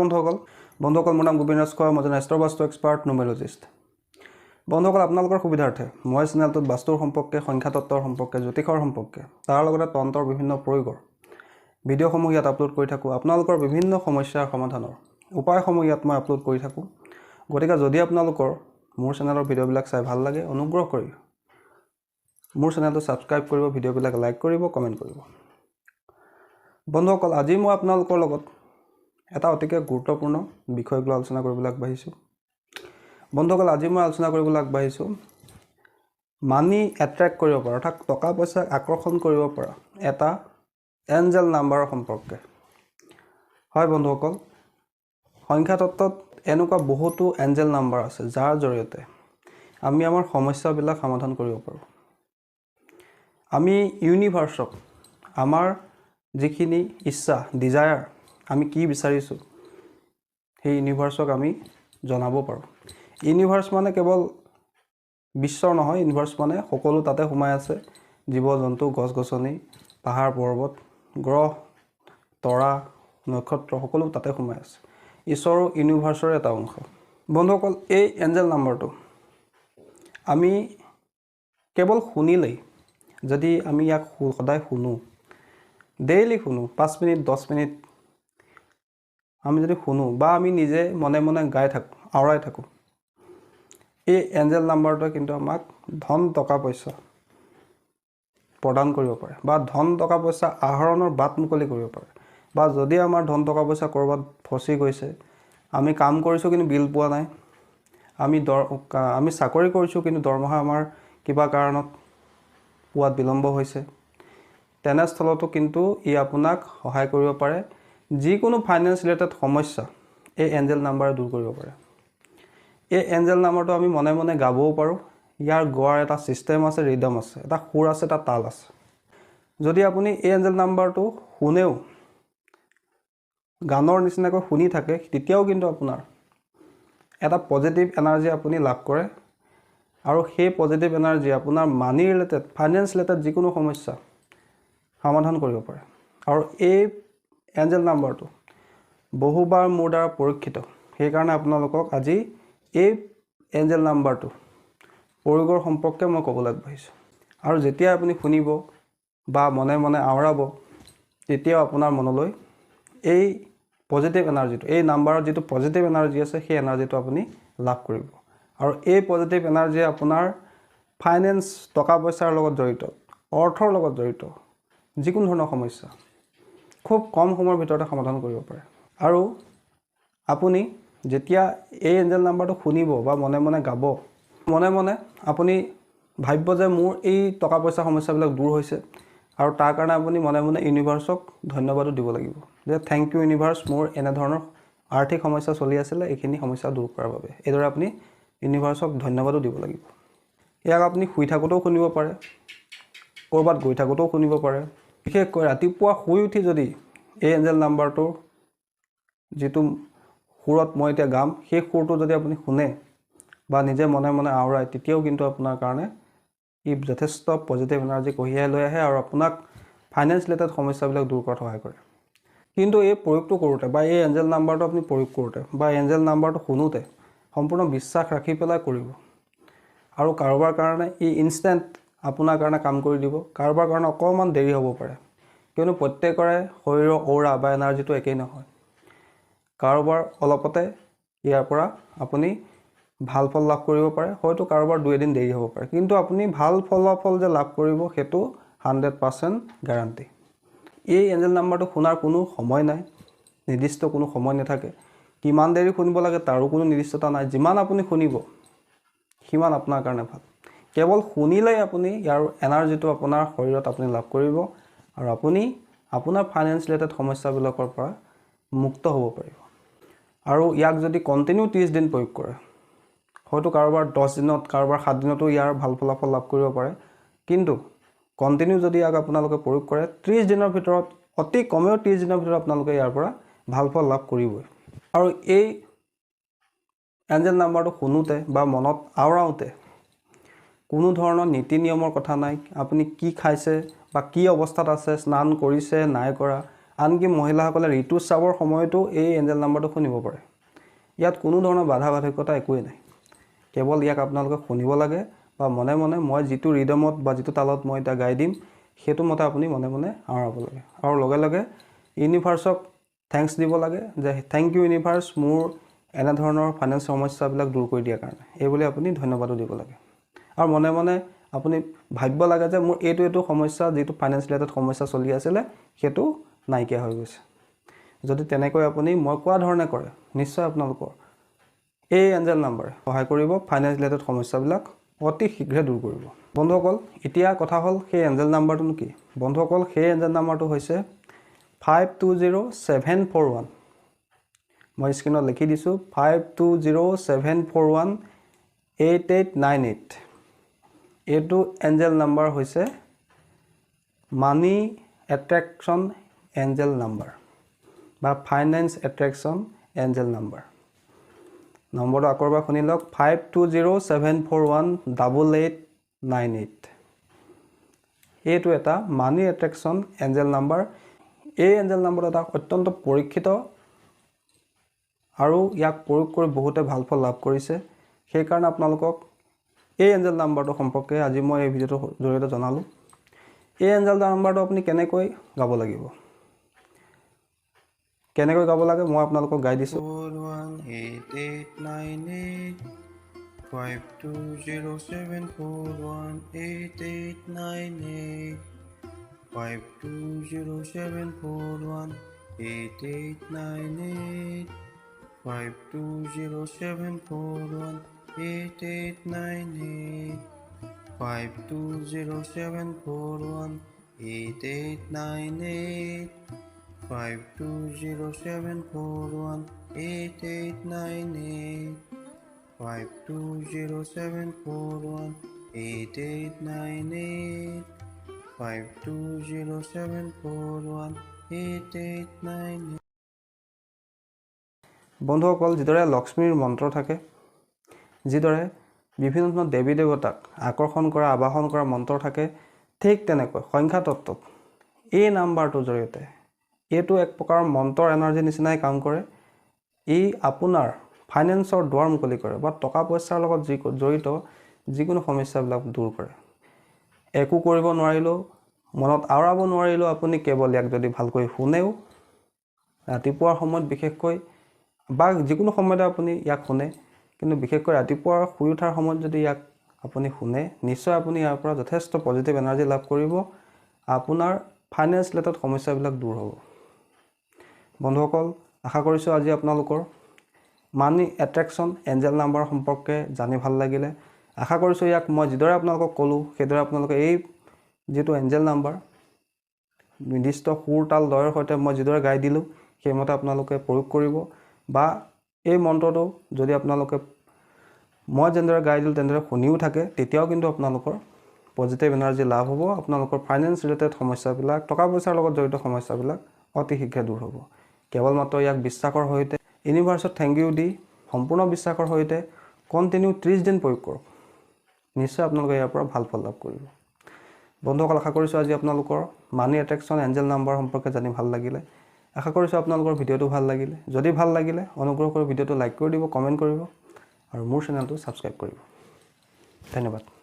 বন্ধুসকল বন্ধুসকল মোৰ নাম গোবিন্দ ৰাজ খোৱা মই এজন এষ্ট্ৰ বাস্তু এক্সপাৰ্ট নোমেলজিষ্ট বন্ধুসকল আপোনালোকৰ সুবিধাৰ্থে মই চেনেলটোত বাস্তুৰ সম্পৰ্কে সংখ্যাতত্বৰ সম্পৰ্কে জ্যোতিষৰ সম্পৰ্কে তাৰ লগতে তন্ত্ৰৰ বিভিন্ন প্ৰয়োগৰ ভিডিঅ'সমূহ ইয়াত আপলোড কৰি থাকোঁ। আপোনালোকৰ বিভিন্ন সমস্যাৰ সমাধানৰ উপায়সমূহ ইয়াত মই আপলোড কৰি থাকোঁ। গতিকে যদি আপোনালোকৰ মোৰ চেনেলৰ ভিডিঅ'বিলাক চাই ভাল লাগে অনুগ্ৰহ কৰি মোৰ চেনেলটো ছাবস্ক্ৰাইব কৰিব ভিডিঅ'বিলাক লাইক কৰিব কমেণ্ট কৰিব। বন্ধুসকল আজি মই আপোনালোকৰ লগত এটা অতিকে গুৰুত্বপূৰ্ণ বিষয়ক লৈ আলোচনা কৰিবলৈ আগবাঢ়িছোঁ। বন্ধুসকল আজি মই আলোচনা কৰিবলৈ আগবাঢ়িছোঁ। মানি এট্ৰেক্ট কৰিব পৰা অৰ্থাৎ টকা পইচাক আকৰ্ষণ কৰিব পৰা এটা এঞ্জেল নাম্বাৰৰ সম্পৰ্কে। হয় বন্ধুসকল সংখ্যাতত্ত্বত এনেকুৱা বহুতো এঞ্জেল নাম্বাৰ আছে যাৰ জৰিয়তে আমি আমাৰ সমস্যাবিলাক সমাধান কৰিব পাৰোঁ। আমি ইউনিভাৰ্চক আমাৰ যিখিনি ইচ্ছা ডিজায়াৰ আমি কি বিচাৰিছোঁ? সেই ইউনিভাৰ্চক আমি জনাব পাৰোঁ। ইউনিভাৰ্চ মানে কেৱল বিশ্বৰ নহয় ইউনিভাৰ্চ মানে সকলো তাতে সোমাই আছে। জীৱ জন্তু গছ গছনি পাহাৰ পৰ্বত গ্ৰহ তৰা নক্ষত্ৰ সকলো তাতে সোমাই আছে। ঈশ্বৰৰ ইউনিভাৰ্চৰে এটা অংশ। বন্ধুসকল এই এঞ্জেল নাম্বাৰটো আমি কেৱল শুনিলেই যদি আমি ইয়াক সদায় শুনো ডেইলি শুনো পাঁচ মিনিট দহ মিনিট আমি যদি শুনো বা আমি নিজে মনে মনে গাই থাকোঁ আওৰাই থাকোঁ এই এঞ্জেল নাম্বাৰটোৱে কিন্তু আমাক ধন টকা পইচা প্ৰদান কৰিব পাৰে বা ধন টকা পইচা আহৰণৰ বাট মুকলি কৰিব পাৰে। বা যদি আমাৰ ধন টকা পইচা ক'ৰবাত ফচি গৈছে আমি কাম কৰিছোঁ কিন্তু বিল পোৱা নাই আমি দৰ আমি চাকৰি কৰিছোঁ কিন্তু দৰমহা আমাৰ কিবা কাৰণত পোৱাত বিলম্ব হৈছে তেনেস্থলতো কিন্তু ই আপোনাক সহায় কৰিব পাৰে যিকোনো ফাইনেন্স ৰিলেটেড সমস্যা এই এঞ্জেল নাম্বাৰে দূৰ কৰিব পাৰে। এই এঞ্জেল নাম্বাৰটো আমি মনে মনে গাবও পাৰোঁ। ইয়াৰ গোৱাৰ এটা ছিষ্টেম আছে ৰিদম আছে। এটা সুৰ আছে এটা তাল আছে। যদি আপুনি এই এঞ্জেল নাম্বাৰটো শুনেও গানৰ নিচিনাকৈ শুনি থাকে তেতিয়াও কিন্তু আপোনাৰ এটা পজিটিভ এনাৰ্জি আপুনি লাভ কৰে। আৰু সেই পজিটিভ এনাৰ্জি আপোনাৰ মানি ৰিলেটেড ফাইনেন্স ৰিলেটেড যিকোনো সমস্যা সমাধান কৰিব পাৰে। আৰু এই এঞ্জেল নাম্বাৰটো বহুবাৰ মোৰ দ্বাৰা পৰীক্ষিত। সেইকাৰণে আপোনালোকক আজি এই এঞ্জেল নাম্বাৰটো প্ৰয়োগৰ সম্পৰ্কে মই ক'বলৈ আগবাঢ়িছোঁ আৰু যেতিয়া আপুনি শুনিব বা মনে মনে আওৰাব তেতিয়াও আপোনাৰ মনলৈ এই পজিটিভ এনাৰ্জিটো এই নাম্বাৰত যিটো পজিটিভ এনাৰ্জি আছে সেই এনাৰ্জিটো আপুনি লাভ কৰিব। আৰু এই পজিটিভ এনাৰ্জিয়ে আপোনাৰ ফাইনেন্স টকা পইচাৰ লগত জড়িত অৰ্থৰ লগত জড়িত যিকোনো ধৰণৰ সমস্যা। খুব কম সময়ৰ ভিতৰতে সমাধান কৰিব পাৰে। আৰু আপুনি যেতিয়া এই এঞ্জেল নাম্বাৰটো শুনিব বা মনে মনে গাব মনে মনে আপুনি ভাবিব যে মোৰ এই টকা পইচা সমস্যাবিলাক দূৰ হৈছে আৰু তাৰ কাৰণে আপুনি মনে মনে ইউনিভাৰ্চক ধন্যবাদো দিব লাগিব যে থেংক ইউ ইউনিভাৰ্চ মোৰ এনেধৰণৰ আৰ্থিক সমস্যা চলি আছিলে এইখিনি সমস্যা দূৰ কৰাৰ বাবে। এইদৰে আপুনি ইউনিভাৰ্চক ধন্যবাদো দিব লাগিব। ইয়াক আপুনি শুই থাকোঁতেও শুনিব পাৰে ক'ৰবাত গৈ থাকোঁতেও শুনিব পাৰে। বিশেষকৈ ৰাতিপুৱা শুই উঠি যদি এই এঞ্জেল নাম্বাৰটোৰ যিটো সুৰত মই এতিয়া গাম সেই সুৰটো যদি আপুনি শুনে বা নিজে মনে মনে আওৰাই তেতিয়াও কিন্তু আপোনাৰ কাৰণে ই যথেষ্ট পজিটিভ এনাৰ্জি কঢ়িয়াই লৈ আহে আৰু আপোনাক ফাইনেন্স ৰিলেটেড সমস্যাবিলাক দূৰ কৰাত সহায় কৰে। কিন্তু এই প্ৰয়োগটো কৰোঁতে বা এই এঞ্জেল নাম্বাৰটো আপুনি প্ৰয়োগ কৰোঁতে বা এঞ্জেল নাম্বাৰটো শুনোতে সম্পূৰ্ণ বিশ্বাস ৰাখি পেলাই কৰিব। আৰু কাৰোবাৰ কাৰণে ই ইনষ্টেণ্ট আপোনাৰ কাৰণে কাম কৰি দিব। কাৰোবাৰ কাৰণে অকণমান দেৰি হ'ব পাৰে। কিয়নো প্ৰত্যেকৰে শৰীৰৰ ঔৰা বা এনাৰ্জিটো একেই নহয়। কাৰোবাৰ অলপতে ইয়াৰ পৰা আপুনি ভাল ফল লাভ কৰিব পাৰে। হয়তো কাৰোবাৰ দুই এদিন দেৰি হ'ব পাৰে। কিন্তু আপুনি ভাল ফলাফল যে লাভ কৰিব সেইটো হাণ্ড্ৰেড পাৰ্চেণ্ট গেৰাণ্টি এই এঞ্জেল নাম্বাৰটো শুনাৰ কোনো সময় নাই। নিৰ্দিষ্ট কোনো সময় নাথাকে। কিমান দেৰি শুনিব লাগে তাৰো কোনো নিৰ্দিষ্টতা নাই। যিমান আপুনি শুনিব সিমান আপোনাৰ কাৰণে ভাল। কেৱল শুনিলেই আপুনি ইয়াৰ এনাৰ্জিটো আপোনাৰ শৰীৰত আপুনি লাভ কৰিব আৰু আপুনি আপোনাৰ ফাইনেন্স ৰিলেটেড সমস্যাবিলাকৰ পৰা মুক্ত হ'ব পাৰিব। আৰু ইয়াক যদি কণ্টিনিউ ত্ৰিছ দিন প্ৰয়োগ কৰে হয়তো কাৰোবাৰ দহ দিনত কাৰোবাৰ সাত দিনতো ইয়াৰ ভাল ফলাফল লাভ কৰিব পাৰে। কিন্তু কণ্টিনিউ যদি ইয়াক আপোনালোকে প্ৰয়োগ কৰে ত্ৰিছ দিনৰ ভিতৰত অতি কমেও ত্ৰিছ দিনৰ ভিতৰত আপোনালোকে ইয়াৰ পৰা ভাল ফল লাভ কৰিবই। আৰু এই এঞ্জেল নাম্বাৰটো শুনোতে বা মনত আওৰাওঁতে কোনো ধৰণৰ নীতি নিয়মৰ কথা নাই। আপুনি কি খাইছে বা কি অৱস্থাত আছে স্নান কৰিছে নাই কৰা আনকি মহিলাসকলে ঋতুস্ৰাৱৰ সময়তো এই এঞ্জেল নাম্বাৰটো শুনিব পাৰে। ইয়াত কোনো ধৰণৰ বাধা বাধকতা একোৱেই নাই। কেৱল ইয়াক আপোনালোকে শুনিব লাগে বা মনে মনে মই যিটো ৰিদমত বা যিটো তালত মই এতিয়া গাই দিম সেইটো মতে আপুনি মনে মনে আওৰাব লাগে। আৰু লগে লগে ইউনিভাৰ্চক থেংকছ দিব লাগে যে থেংক ইউ ইউনিভাৰ্চ মোৰ এনেধৰণৰ ফাইনেন্স সমস্যাবিলাক দূৰ কৰি দিয়াৰ কাৰণে। এইবুলি আপুনি ধন্যবাদো দিব লাগে। আৰু মনে মনে আপুনি ভাবিব লাগে যে মোৰ এইটো এইটো সমস্যা যিটো ফাইনেন্স ৰিলেটেড সমস্যা চলি আছিলে সেইটো নাইকিয়া হৈ গৈছে। যদি তেনেকৈ আপুনি মই কোৱা ধৰণে কৰে নিশ্চয় আপোনালোকৰ এই এঞ্জেল নাম্বাৰে সহায় কৰিব ফাইনেন্স ৰিলেটেড সমস্যাবিলাক অতি শীঘ্ৰে দূৰ কৰিব। বন্ধুসকল এতিয়া কথা হ'ল সেই এঞ্জেল নাম্বাৰটোনো কি? বন্ধুসকল সেই এঞ্জেল নাম্বাৰটো হৈছে five two zero' seven four one মই স্ক্ৰীণত লিখি দিছোঁ five two zero' seven four one eight eight nine eight এইটো এঞ্জেল নাম্বাৰ হৈছে মানি এট্ৰেকশ্যন এঞ্জেল নাম্বাৰ বা ফাইনেন্স এট্ৰেকশ্যন এঞ্জেল নাম্বাৰ নম্বৰটো আকৌ এবাৰ শুনি লওক five two zero' seven four one double eight nine eight এইটো এটা মানি এট্ৰেকশ্যন এঞ্জেল নাম্বাৰ এই এঞ্জেল নাম্বাৰটো এটা অত্যন্ত পৰীক্ষিত আৰু ইয়াক প্ৰয়োগ কৰি বহুতে ভাল ফল লাভ কৰিছে। সেইকাৰণে আপোনালোকক এই এঞ্জেল নাম্বাৰটো সম্পৰ্কে আজি মই এই ভিডিঅ'টোৰ জৰিয়তে জনালোঁ। এই এঞ্জেল নাম্বাৰটো আপুনি কেনেকৈ গাব লাগিব? কেনেকৈ গাব লাগে মই আপোনালোকক গাই দিছোঁ। Five two zero' seven four one eight eight nine eight five two zero' seven four one eight nine eight five two zero seven four one eight eight nine eight five two zero seven four one eight eight nine eight five two zero seven four one eight eight nine eight five two zero seven four one eight eight nine eight বন্ধুসকল যিদৰে লক্ষ্মীৰ মন্ত্ৰ থাকে যিদৰে বিভিন্ন ধৰণৰ দেৱী দেৱতাক আকৰ্ষণ কৰা আবাহন কৰা মন্ত্ৰ থাকে ঠিক তেনেকৈ সংখ্যা তত্ত্বত এই নাম্বাৰটোৰ জৰিয়তে এইটো এক প্ৰকাৰৰ মন্ত্ৰৰ এনাৰ্জিৰ নিচিনাই কাম কৰে। ই আপোনাৰ ফাইনেন্সৰ দুৱাৰ মুকলি কৰে বা টকা পইচাৰ লগত যি জড়িত যিকোনো সমস্যাবিলাক দূৰ কৰে। একো কৰিব নোৱাৰিলেও মনত আওৰাব নোৱাৰিলেও আপুনি কেৱল ইয়াক যদি ভালকৈ শুনেও ৰাতিপুৱাৰ সময়ত বিশেষকৈ বা যিকোনো সময়তে আপুনি ইয়াক শুনে কিন্তু বিশেষকৈ ৰাতিপুৱা শুই উঠাৰ সময়ত যদি ইয়াক আপুনি শুনে নিশ্চয় আপুনি ইয়াৰ পৰা যথেষ্ট পজিটিভ এনাৰ্জি লাভ কৰিব। আপোনাৰ ফাইনেন্স ৰিলেটেড সমস্যাবিলাক দূৰ হ'ব। বন্ধুসকল আশা কৰিছোঁ আজি আপোনালোকৰ মানি এট্ৰেকশ্যন এঞ্জেল নাম্বাৰ সম্পৰ্কে জানি ভাল লাগিলে। আশা কৰিছোঁ ইয়াক মই যিদৰে আপোনালোকক ক'লোঁ সেইদৰে আপোনালোকে এই যিটো এঞ্জেল নাম্বাৰ নিৰ্দিষ্ট সুৰ তাল লয়ৰ সৈতে মই যিদৰে গাই দিলোঁ সেইমতে আপোনালোকে প্ৰয়োগ কৰিব বা এই মন্ত্ৰটো যদি আপোনালোকে মই যেনেদৰে গাই দিলোঁ তেনেদৰে শুনিও থাকে তেতিয়াও কিন্তু আপোনালোকৰ পজিটিভ এনাৰ্জি লাভ হ'ব। আপোনালোকৰ ফাইনেন্স ৰিলেটেড সমস্যাবিলাক টকা পইচাৰ লগত জড়িত সমস্যাবিলাক অতি শীঘ্ৰে দূৰ হ'ব। কেৱল মাত্ৰ ইয়াক বিশ্বাসৰ সৈতে ইউনিভাৰ্চত থেংক ইউ দি সম্পূৰ্ণ বিশ্বাসৰ সৈতে কণ্টিনিউ ত্ৰিছ দিন প্ৰয়োগ কৰক। নিশ্চয় আপোনালোকে ইয়াৰ পৰা ভাল ফল লাভ কৰিব। বন্ধুসকল আশা কৰিছোঁ আজি আপোনালোকৰ মানি এট্ৰেকশ্যন এঞ্জেল নাম্বাৰ সম্পৰ্কে জানি ভাল লাগিলে। আশা কৰিছোঁ আপোনালোকৰ ভিডিঅ'টো ভাল লাগিলে। যদি ভাল লাগিলে অনুগ্ৰহ কৰি ভিডিঅ'টো লাইক কৰি দিব কমেণ্ট কৰিব আৰু মোৰ চেনেলটো ছাবস্ক্ৰাইব কৰিব। ধন্যবাদ।